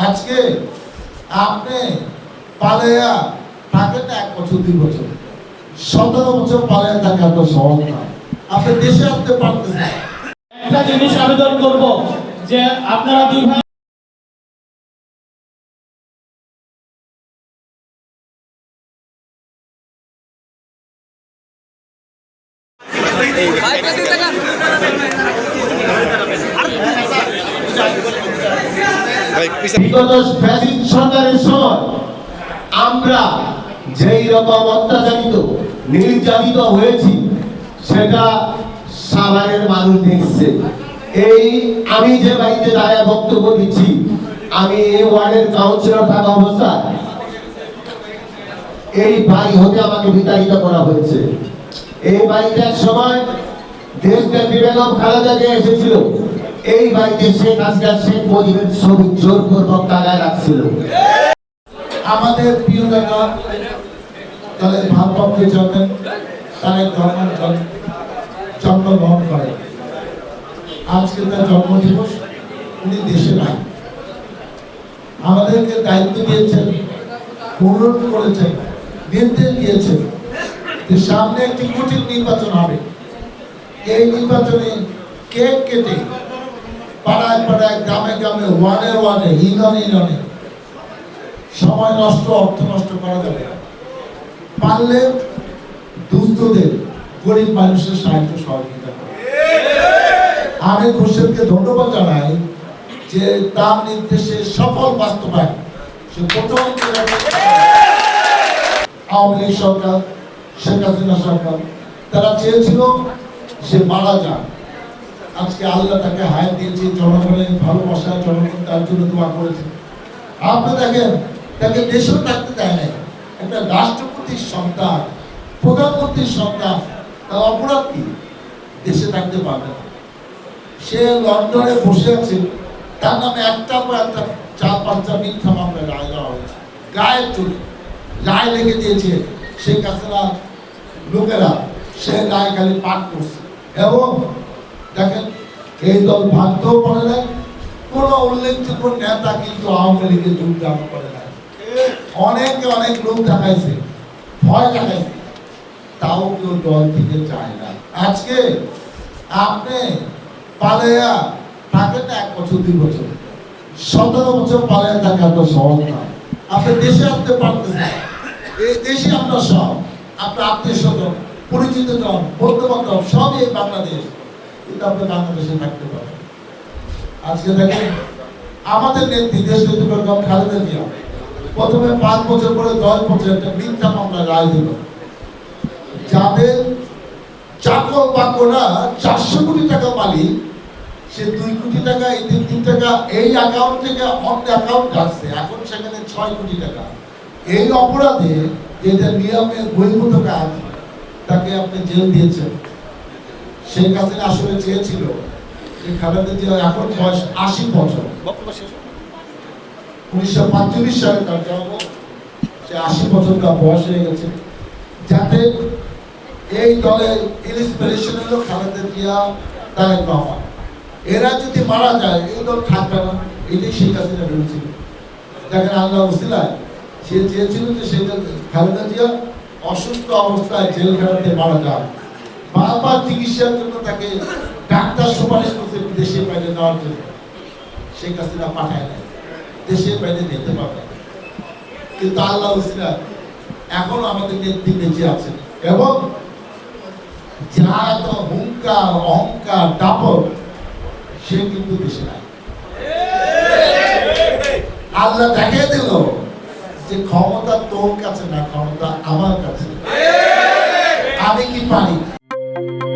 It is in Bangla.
আজকে আপনি পালেয়া থাকেন না এক বছর দুই বছর। সতেরো বছর পালেয়া থাকে এত সহজ না আপনি দেশে আসতে পারতেছেন। একটা জিনিস আবেদন করব যে আপনারা দুই ভাই আমরা যেই রকম অত্যাচারিত, নির্যাতিত হয়েছি, সেটা সাভারের মানুষ দেখছে। এই আমি যে বাড়িতে দাঁড়ায় বক্তব্য দিচ্ছি, আমি এই ওয়ার্ডের কাউন্সিলর থাকা অবস্থায় এই বাড়ি হতে আমাকে বিতাড়িত করা হয়েছে। এই বাড়িতে সময় দেশব্যাপী বেগম খালেদা এসেছিল। এই বাড়িতে শেখ হাসিনা শেখ মুজিবের ছবি জোরপূর্বক টাকায় রাখছিল। আমাদের প্রিয় নেতা দলের ভারপ্রাপ্ত চেয়ারম্যান তারেক রহমান জন- জন্মগ্রহণ করেন। আজকে তার জন্মদিবস, উনি দেশে নাই। আমাদেরকে দায়িত্ব দিয়েছেন, অনুরোধ করেছেন, নির্দেশ দিয়েছেন যে সামনে একটি কঠিন নির্বাচন হবে। এই নির্বাচনে কেক কেটে পাড়ায় পাড়ায়, গ্রামে গ্রামে, ওয়ানে ওয়ানে ইউনিয়নে ইউনিয়নে সময় নষ্ট, অর্থ নষ্ট করা যাবে। পারলে দুস্থদের, গরিব মানুষের সাহায্য সহযোগিতা আমি খুরশেদকে ধন্যবাদ জানাই যে তার নির্দেশে সফল বাস্তবায়ন। সে প্রথম আওয়ামী লীগ সরকার, শেখ হাসিনা সরকার, তারা চেয়েছিল সে মারা যান আজকে আল্লাহ তাকে হায়াত দিয়েছে, জনগণের ভালোবাসা, জনগণ তার জন্য দোয়া করেছে। আপনি দেখেন, তাকে দেশেও থাকতে দেয় নাই। একটা রাষ্ট্রপতির সন্তান, প্রধানমন্ত্রীর সন্তান, তার অপরাধ কি? দেশে থাকতে পারবে না। সে লন্ডনে বসে আছে, তার নামে একটা পর একটা চার পাঁচটা মিথ্যা মামলায় রায় দেওয়া হয়েছে। গায়ের চলে। রায় লেগে দিয়েছে, শেখ হাসিনা লোকেরা সে রায় খালি পাঠ করছে। এবং এই দল ভাঙতেও পারে নাই, কোনো উল্লেখযোগ্য নেতা কিন্তু আওয়ামী লীগে যোগদান করে নাই। অনেকে অনেক লোক দেখাইছে, ভয় দেখাইছে, তাও কেউ দল থেকে যায় না। আজকে আপনি পালেয়া থাকেন না, এক বছর, দুই বছর। সতেরো বছর পালেয়া থাকে এত সহজ না আপনি দেশে আসতে পারতেছেন। এই দেশে আমরা সব, আপনার আত্মীয় স্বজন, পরিচিত জন বন্ধু বান্ধব সব এই বাংলাদেশ। কিন্তু আপনি বাংলাদেশে থাকতে পারেন আজকে দেখেন, আমাদের নেত্রী দেশ নেত্রী বেগম খালেদা জিয়া। প্রথমে পাঁচ বছর পরে দশ বছর একটা মিথ্যা মামলা রায় দিল। যাদের চাকর বাকরা চারশো কোটি টাকা মালিক, সে দুই কোটি টাকা, এই তিন কোটি টাকা, এই অ্যাকাউন্ট থেকে অন্য অ্যাকাউন্ট রাখছে এখন সেখানে ছয় কোটি টাকা। এই অপরাধে যেটা নিয়মে বহির্ভূত কাজ, তাকে আপনি জেল দিয়েছেন। শেখ হাসিনা আসলে চেয়েছিল যে খালেদা জিয়া এখন বয়স আশি বছর। উনিশশো পাঁচচল্লিশ সালে তার জন্ম। সে আশি বছর তার বয়স হয়ে গেছে। যাতে এই দলের ইন্সপিরেশন হলো খালেদা জিয়া এরা যদি মারা যায়, এই দল থাকবে না। এটাই শেখ হাসিনা ভেবেছিল। দেখেন আল্লাহ উসিলায় সে চেয়েছিল যে শেখ খালেদা জিয়া অসুস্থ অবস্থায় জেলখানাতে মারা যায় বারবার চিকিৎসার জন্য তাকে ডাক্তার সুপারিশ করছে দেশের বাইরে নেওয়ার জন্য। শেখ হাসিনা পাঠায় নাই। দেশের বাইরে যেতে পারবে কিন্তু আল্লাহ উসিলা এখনও আমাদের বেঁচে আছেন। এবং যা এত হুঙ্কার, অহংকার, দাপট, সে কিন্তু দেশে নাই। আল্লাহ দেখিয়ে দিল যে ক্ষমতা তোর কাছে না, ক্ষমতা আমার কাছে। আমি কি পারি? Thank you.